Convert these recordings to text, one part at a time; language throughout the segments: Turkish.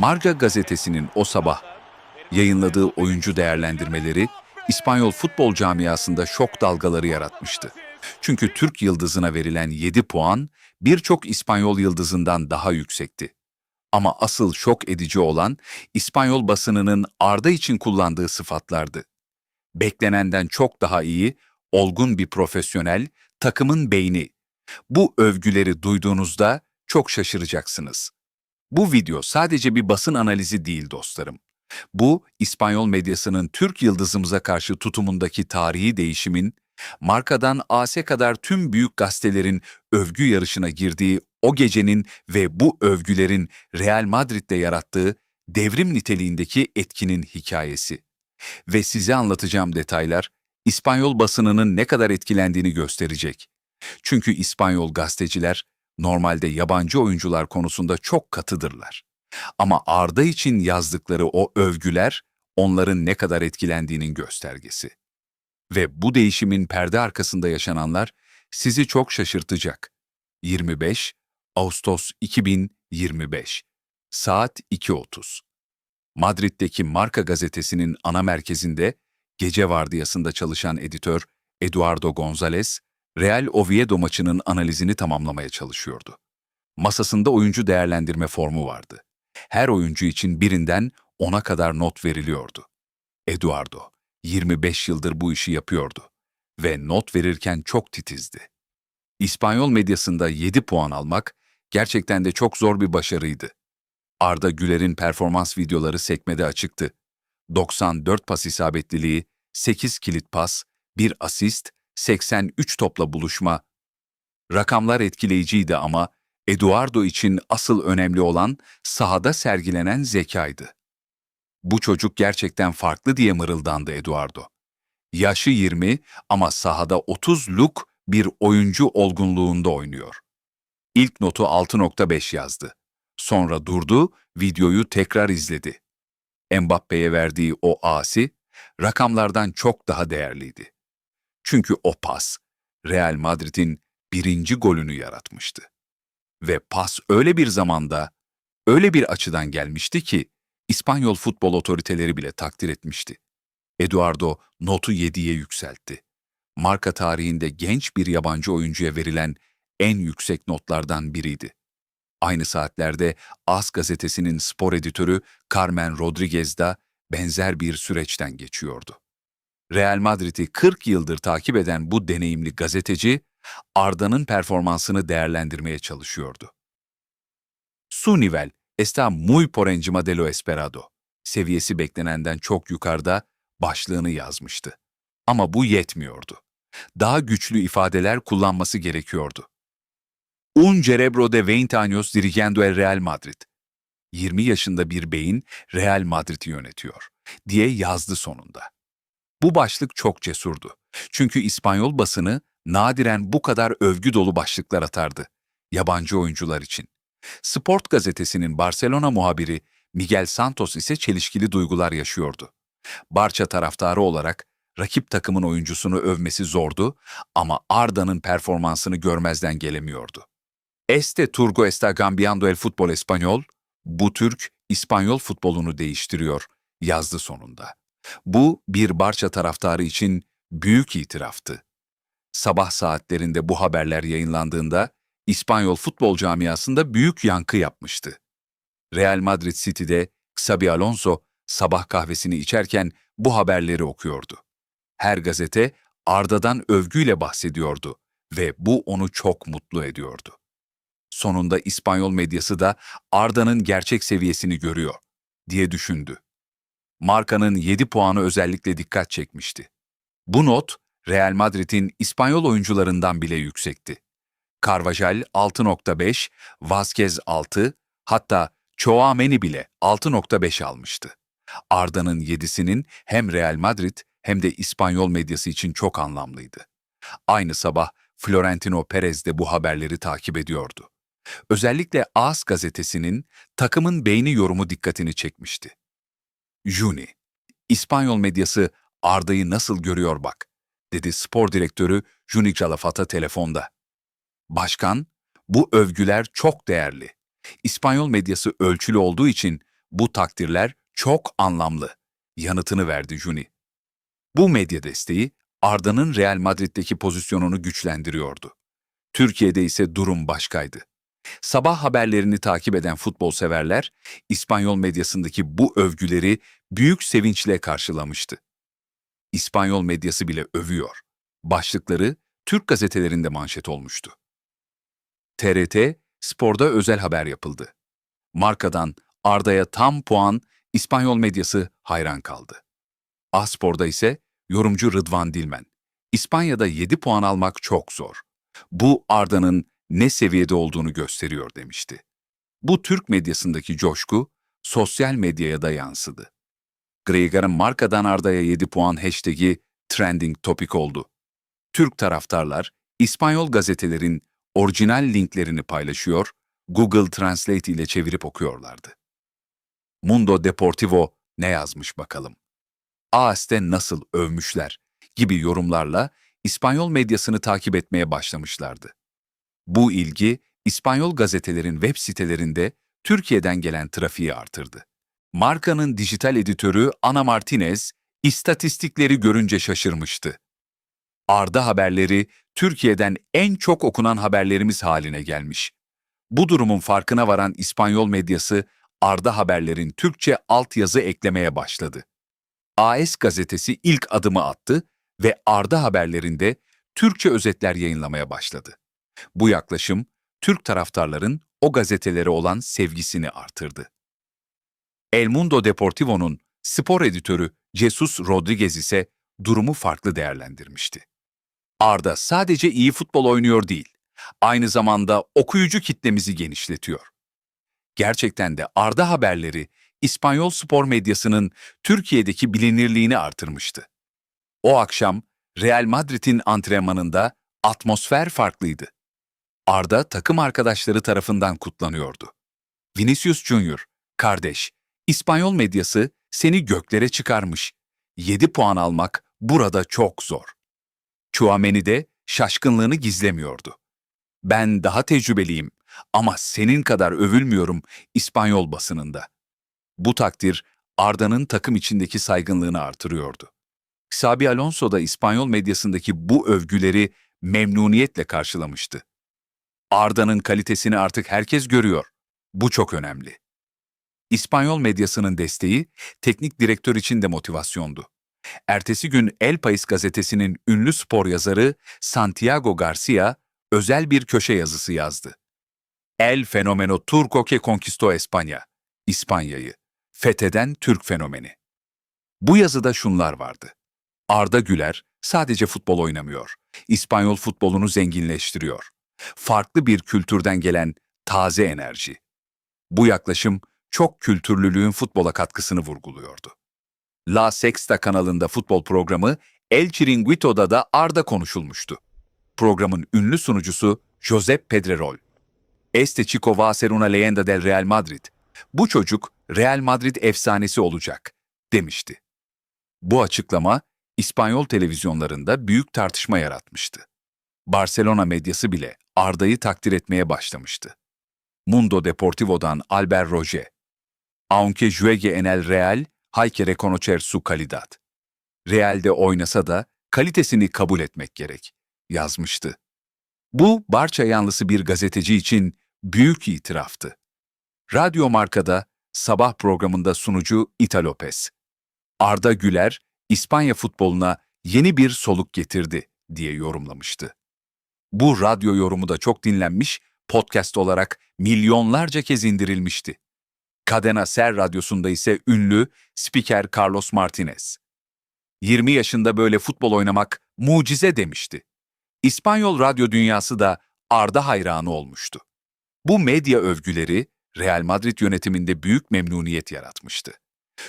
Marca gazetesinin o sabah yayınladığı oyuncu değerlendirmeleri İspanyol futbol camiasında şok dalgaları yaratmıştı. Çünkü Türk yıldızına verilen 7 puan birçok İspanyol yıldızından daha yüksekti. Ama asıl şok edici olan İspanyol basınının Arda için kullandığı sıfatlardı. Beklenenden çok daha iyi, olgun bir profesyonel, takımın beyni. Bu övgüleri duyduğunuzda çok şaşıracaksınız. Bu video sadece bir basın analizi değil dostlarım. Bu, İspanyol medyasının Türk yıldızımıza karşı tutumundaki tarihi değişimin, markadan AS'e kadar tüm büyük gazetelerin övgü yarışına girdiği o gecenin ve bu övgülerin Real Madrid'de yarattığı devrim niteliğindeki etkinin hikayesi. Ve size anlatacağım detaylar, İspanyol basınının ne kadar etkilendiğini gösterecek. Çünkü İspanyol gazeteciler normalde yabancı oyuncular konusunda çok katıdırlar. Ama Arda için yazdıkları o övgüler onların ne kadar etkilendiğinin göstergesi. Ve bu değişimin perde arkasında yaşananlar sizi çok şaşırtacak. 25 Ağustos 2025 Saat 2.30 Madrid'deki Marka gazetesinin ana merkezinde gece vardiyasında çalışan editör Eduardo González, Real Oviedo maçının analizini tamamlamaya çalışıyordu. Masasında oyuncu değerlendirme formu vardı. Her oyuncu için birinden ona kadar not veriliyordu. Eduardo, 25 yıldır bu işi yapıyordu ve not verirken çok titizdi. İspanyol medyasında 7 puan almak gerçekten de çok zor bir başarıydı. Arda Güler'in performans videoları sekmede açıktı. 94 pas isabetliliği, 8 kilit pas, 1 asist, 83 topla buluşma. Rakamlar etkileyiciydi ama Eduardo için asıl önemli olan sahada sergilenen zekaydı. Bu çocuk gerçekten farklı diye mırıldandı Eduardo. Yaşı 20 ama sahada 30 luk bir oyuncu olgunluğunda oynuyor. İlk notu 6.5 yazdı. Sonra durdu, videoyu tekrar izledi. Mbappe'ye verdiği o asi, rakamlardan çok daha değerliydi. Çünkü o pas, Real Madrid'in birinci golünü yaratmıştı. Ve pas öyle bir zamanda, öyle bir açıdan gelmişti ki, İspanyol futbol otoriteleri bile takdir etmişti. Eduardo notu 7'ye yükseltti. Marka tarihinde genç bir yabancı oyuncuya verilen en yüksek notlardan biriydi. Aynı saatlerde AS gazetesinin spor editörü Carmen Rodriguez da benzer bir süreçten geçiyordu. Real Madrid'i 40 yıldır takip eden bu deneyimli gazeteci, Arda'nın performansını değerlendirmeye çalışıyordu. Su nivel está muy por encima de lo esperado. Seviyesi beklenenden çok yukarıda başlığını yazmıştı. Ama bu yetmiyordu. Daha güçlü ifadeler kullanması gerekiyordu. Un cerebro de 20 años dirigiendo el Real Madrid. 20 yaşında bir beyin Real Madrid'i yönetiyor diye yazdı sonunda. Bu başlık çok cesurdu. Çünkü İspanyol basını nadiren bu kadar övgü dolu başlıklar atardı. Yabancı oyuncular için. Sport gazetesinin Barcelona muhabiri Miguel Santos ise çelişkili duygular yaşıyordu. Barça taraftarı olarak rakip takımın oyuncusunu övmesi zordu ama Arda'nın performansını görmezden gelemiyordu. Este Turgo está cambiando el fútbol español, bu Türk İspanyol futbolunu değiştiriyor, yazdı sonunda. Bu bir Barça taraftarı için büyük itiraftı. Sabah saatlerinde bu haberler yayınlandığında İspanyol futbol camiasında büyük yankı yapmıştı. Real Madrid City'de Xabi Alonso sabah kahvesini içerken bu haberleri okuyordu. Her gazete Arda'dan övgüyle bahsediyordu ve bu onu çok mutlu ediyordu. Sonunda İspanyol medyası da Arda'nın gerçek seviyesini görüyor diye düşündü. Marka'nın 7 puanı özellikle dikkat çekmişti. Bu not Real Madrid'in İspanyol oyuncularından bile yüksekti. Carvajal 6.5, Vazquez 6, hatta Chouameni bile 6.5 almıştı. Arda'nın 7'sinin hem Real Madrid hem de İspanyol medyası için çok anlamlıydı. Aynı sabah Florentino Perez de bu haberleri takip ediyordu. Özellikle AS gazetesinin takımın beyni yorumu dikkatini çekmişti. Juni, İspanyol medyası Arda'yı nasıl görüyor bak, dedi spor direktörü Juni Calafat'a telefonda. Başkan, bu övgüler çok değerli. İspanyol medyası ölçülü olduğu için Bu takdirler çok anlamlı. Yanıtını verdi Juni. Bu medya desteği Arda'nın Real Madrid'deki pozisyonunu güçlendiriyordu. Türkiye'de ise durum başkaydı. Sabah haberlerini takip eden futbol severler, İspanyol medyasındaki bu övgüleri büyük sevinçle karşılamıştı. İspanyol medyası bile övüyor. Başlıkları Türk gazetelerinde manşet olmuştu. TRT, sporda özel haber yapıldı. Markadan Arda'ya tam puan, İspanyol medyası hayran kaldı. Aspor'da ise yorumcu Rıdvan Dilmen, İspanya'da 7 puan almak çok zor. Bu Arda'nın ne seviyede olduğunu gösteriyor demişti. Bu Türk medyasındaki coşku sosyal medyaya da yansıdı. Greiger'ın markadan Arda'ya 7 puan hashtag'i trending topik oldu. Türk taraftarlar İspanyol gazetelerin orijinal linklerini paylaşıyor, Google Translate ile çevirip okuyorlardı. Mundo Deportivo ne yazmış bakalım. AS'te nasıl övmüşler gibi yorumlarla İspanyol medyasını takip etmeye başlamışlardı. Bu ilgi İspanyol gazetelerin web sitelerinde Türkiye'den gelen trafiği artırdı. Markanın dijital editörü Ana Martinez, istatistikleri görünce şaşırmıştı. Arda haberleri Türkiye'den en çok okunan haberlerimiz haline gelmiş. Bu durumun farkına varan İspanyol medyası Arda haberlerin Türkçe altyazı eklemeye başladı. AS gazetesi ilk adımı attı ve Arda haberlerinde Türkçe özetler yayınlamaya başladı. Bu yaklaşım Türk taraftarların o gazetelere olan sevgisini artırdı. El Mundo Deportivo'nun spor editörü Jesus Rodriguez ise durumu farklı değerlendirmişti. Arda sadece iyi futbol oynuyor değil, aynı zamanda okuyucu kitlemizi genişletiyor. Gerçekten de Arda haberleri İspanyol spor medyasının Türkiye'deki bilinirliğini artırmıştı. O akşam Real Madrid'in antrenmanında atmosfer farklıydı. Arda takım arkadaşları tarafından kutlanıyordu. Vinicius Junior, kardeş, İspanyol medyası seni göklere çıkarmış. 7 puan almak burada çok zor. Chouameni de şaşkınlığını gizlemiyordu. Ben daha tecrübeliyim ama senin kadar övülmüyorum İspanyol basınında. Bu takdir Arda'nın takım içindeki saygınlığını artırıyordu. Xabi Alonso da İspanyol medyasındaki bu övgüleri memnuniyetle karşılamıştı. Arda'nın kalitesini artık herkes görüyor. Bu çok önemli. İspanyol medyasının desteği teknik direktör için de motivasyondu. Ertesi gün El País gazetesinin ünlü spor yazarı Santiago Garcia özel bir köşe yazısı yazdı. El fenomeno turco que conquistó España, İspanya'yı, fetheden Türk fenomeni. Bu yazıda şunlar vardı. Arda Güler sadece futbol oynamıyor, İspanyol futbolunu zenginleştiriyor. Farklı bir kültürden gelen taze enerji. Bu yaklaşım çok kültürlülüğün futbola katkısını vurguluyordu. La Sexta kanalında futbol programı El Chiringuito'da da Arda konuşulmuştu. Programın ünlü sunucusu Josep Pedrerol. Este chico va a ser una leyenda del Real Madrid. Bu çocuk Real Madrid efsanesi olacak, demişti. Bu açıklama İspanyol televizyonlarında büyük tartışma yaratmıştı. Barcelona medyası bile Arda'yı takdir etmeye başlamıştı. Mundo Deportivo'dan Albert Roger. Aunque juegue en el Real, hay que reconocer su calidad. Real'de oynasa da kalitesini kabul etmek gerek, yazmıştı. Bu Barça yanlısı bir gazeteci için büyük itiraftı. Radyo Marka'da sabah programında sunucu Ita Lopez. Arda Güler, İspanya futboluna yeni bir soluk getirdi diye yorumlamıştı. Bu radyo yorumu da çok dinlenmiş, podcast olarak milyonlarca kez indirilmişti. Cadena Ser radyosunda ise ünlü spiker Carlos Martinez. 20 yaşında böyle futbol oynamak mucize demişti. İspanyol radyo dünyası da Arda hayranı olmuştu. Bu medya övgüleri Real Madrid yönetiminde büyük memnuniyet yaratmıştı.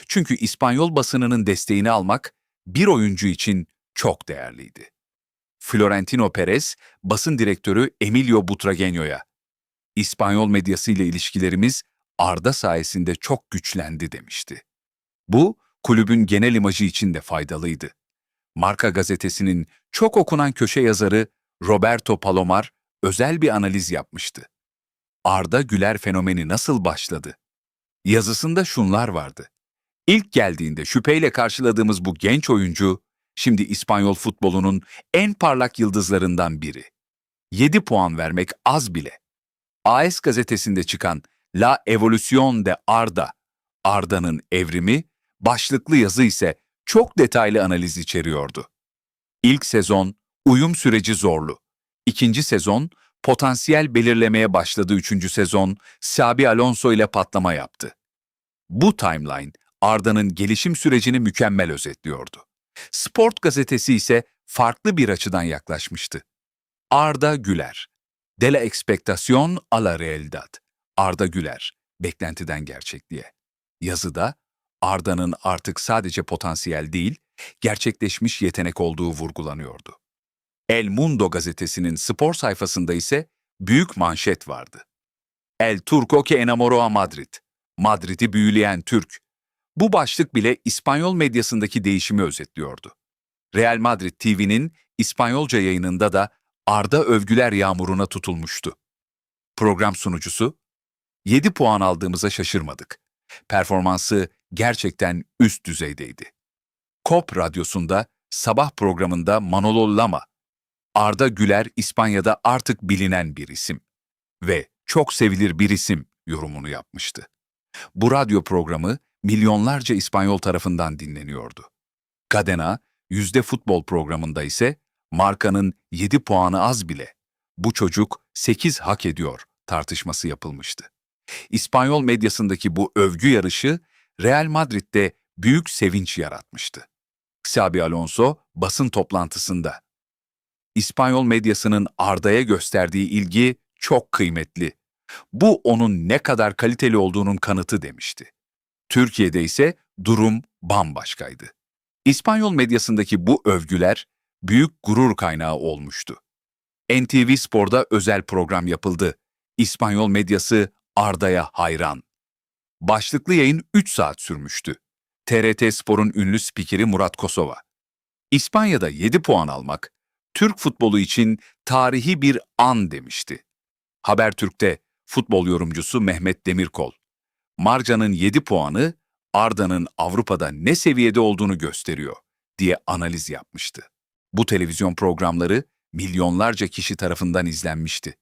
Çünkü İspanyol basınının desteğini almak bir oyuncu için çok değerliydi. Florentino Perez, basın direktörü Emilio Butragueño'ya, İspanyol medyasıyla ilişkilerimiz Arda sayesinde çok güçlendi demişti. Bu, kulübün genel imajı için de faydalıydı. Marka gazetesinin çok okunan köşe yazarı Roberto Palomar özel bir analiz yapmıştı. Arda Güler fenomeni nasıl başladı? Yazısında şunlar vardı. İlk geldiğinde şüpheyle karşıladığımız bu genç oyuncu, şimdi İspanyol futbolunun en parlak yıldızlarından biri. 7 puan vermek az bile. AS gazetesinde çıkan La Evolución de Arda, Arda'nın evrimi, başlıklı yazı ise çok detaylı analiz içeriyordu. İlk sezon, uyum süreci zorlu. İkinci sezon, potansiyel belirlemeye başladı üçüncü sezon, Xabi Alonso ile patlama yaptı. Bu timeline, Arda'nın gelişim sürecini mükemmel özetliyordu. Sport gazetesi ise farklı bir açıdan yaklaşmıştı. Arda Güler, De la expectación a la realidad. Arda Güler, beklentiden gerçekliğe. Yazıda, Arda'nın artık sadece potansiyel değil, gerçekleşmiş yetenek olduğu vurgulanıyordu. El Mundo gazetesinin spor sayfasında ise büyük manşet vardı. El Turco que enamoró a Madrid. Madrid'i büyüleyen Türk. Bu başlık bile İspanyol medyasındaki değişimi özetliyordu. Real Madrid TV'nin İspanyolca yayınında da Arda övgüler yağmuruna tutulmuştu. Program sunucusu, 7 puan aldığımıza şaşırmadık. Performansı gerçekten üst düzeydeydi. Kop radyosunda sabah programında Manolo Lama, Arda Güler İspanya'da artık bilinen bir isim ve çok sevilir bir isim yorumunu yapmıştı. Bu radyo programı milyonlarca İspanyol tarafından dinleniyordu. Cadena, yüzde futbol programında ise markanın 7 puanı az bile. Bu çocuk 8 hak ediyor tartışması yapılmıştı. İspanyol medyasındaki bu övgü yarışı Real Madrid'de büyük sevinç yaratmıştı. Xabi Alonso basın toplantısında İspanyol medyasının Arda'ya gösterdiği ilgi çok kıymetli. Bu onun ne kadar kaliteli olduğunun kanıtı demişti. Türkiye'de ise durum bambaşkaydı. İspanyol medyasındaki bu övgüler büyük gurur kaynağı olmuştu. NTV Spor'da özel program yapıldı. İspanyol medyası Arda'ya hayran. Başlıklı yayın 3 saat sürmüştü. TRT Spor'un ünlü spikeri Murat Kosova. İspanya'da 7 puan almak, Türk futbolu için tarihi bir an demişti. Habertürk'te futbol yorumcusu Mehmet Demirkol, Marca'nın 7 puanı Arda'nın Avrupa'da ne seviyede olduğunu gösteriyor diye analiz yapmıştı. Bu televizyon programları milyonlarca kişi tarafından izlenmişti.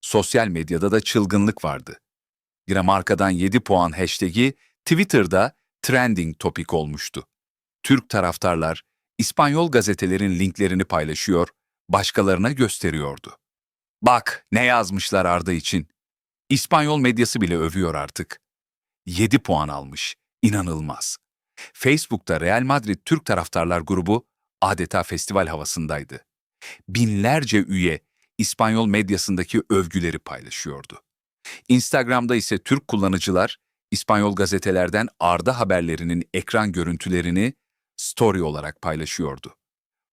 Sosyal medyada da çılgınlık vardı. Gramarka'dan 7 puan hashtag'i Twitter'da trending topik olmuştu. Türk taraftarlar İspanyol gazetelerin linklerini paylaşıyor, başkalarına gösteriyordu. Bak ne yazmışlar Arda için. İspanyol medyası bile övüyor artık. 7 puan almış. İnanılmaz. Facebook'ta Real Madrid Türk Taraftarlar grubu adeta festival havasındaydı. Binlerce üye İspanyol medyasındaki övgüleri paylaşıyordu. Instagram'da ise Türk kullanıcılar İspanyol gazetelerden Arda haberlerinin ekran görüntülerini story olarak paylaşıyordu.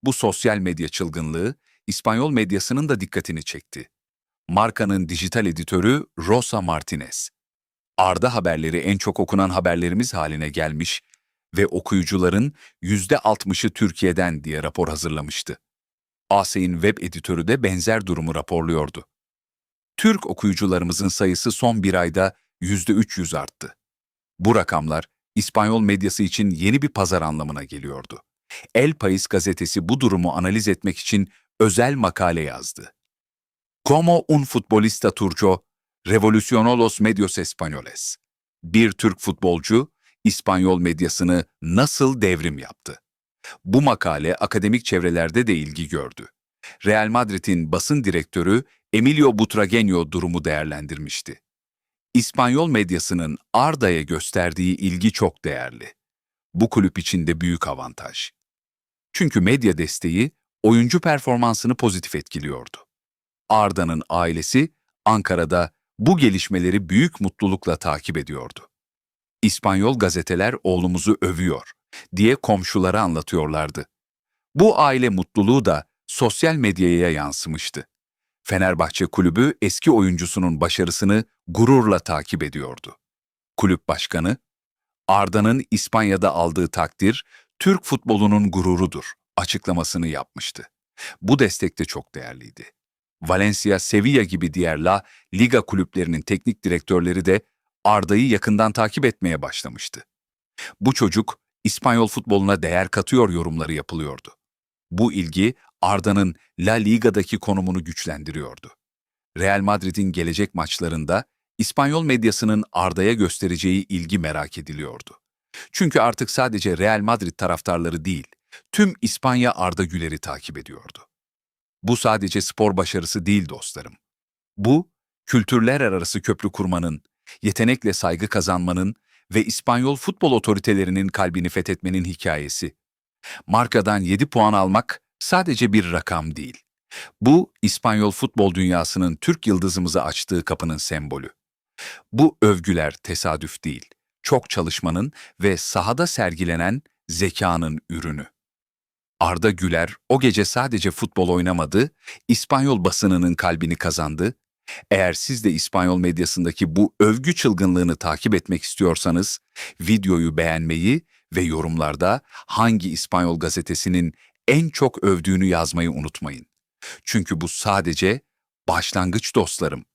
Bu sosyal medya çılgınlığı İspanyol medyasının da dikkatini çekti. Markanın dijital editörü Rosa Martinez. Arda haberleri en çok okunan haberlerimiz haline gelmiş ve okuyucuların %60'ı Türkiye'den diye rapor hazırlamıştı. ASE'in web editörü de benzer durumu raporluyordu. Türk okuyucularımızın sayısı son bir ayda %300 arttı. Bu rakamlar İspanyol medyası için yeni bir pazar anlamına geliyordu. El País gazetesi bu durumu analiz etmek için özel makale yazdı. Como un futbolista turco revolucionó los medios españoles. Bir Türk futbolcu İspanyol medyasını nasıl devrim yaptı? Bu makale akademik çevrelerde de ilgi gördü. Real Madrid'in basın direktörü Emilio Butragueño durumu değerlendirmişti. İspanyol medyasının Arda'ya gösterdiği ilgi çok değerli. Bu kulüp için de büyük avantaj. Çünkü medya desteği oyuncu performansını pozitif etkiliyordu. Arda'nın ailesi Ankara'da bu gelişmeleri büyük mutlulukla takip ediyordu. İspanyol gazeteler oğlumuzu övüyor diye komşulara anlatıyorlardı. Bu aile mutluluğu da sosyal medyaya yansımıştı. Fenerbahçe kulübü eski oyuncusunun başarısını gururla takip ediyordu. Kulüp başkanı, Arda'nın İspanya'da aldığı takdir Türk futbolunun gururudur açıklamasını yapmıştı. Bu destek de çok değerliydi. Valencia, Sevilla gibi diğer La Liga kulüplerinin teknik direktörleri de Arda'yı yakından takip etmeye başlamıştı. Bu çocuk İspanyol futboluna değer katıyor yorumları yapılıyordu. Bu ilgi Arda'nın La Liga'daki konumunu güçlendiriyordu. Real Madrid'in gelecek maçlarında İspanyol medyasının Arda'ya göstereceği ilgi merak ediliyordu. Çünkü artık sadece Real Madrid taraftarları değil, tüm İspanya Arda Güler'i takip ediyordu. Bu sadece spor başarısı değil dostlarım. Bu, kültürler arası köprü kurmanın, yetenekle saygı kazanmanın ve İspanyol futbol otoritelerinin kalbini fethetmenin hikayesi. Markadan 7 puan almak sadece bir rakam değil. Bu, İspanyol futbol dünyasının Türk yıldızımıza açtığı kapının sembolü. Bu övgüler tesadüf değil, çok çalışmanın ve sahada sergilenen zekanın ürünü. Arda Güler o gece sadece futbol oynamadı, İspanyol basınının kalbini kazandı. Eğer siz de İspanyol medyasındaki bu övgü çılgınlığını takip etmek istiyorsanız, videoyu beğenmeyi ve yorumlarda hangi İspanyol gazetesinin en çok övdüğünü yazmayı unutmayın. Çünkü bu sadece başlangıç dostlarım.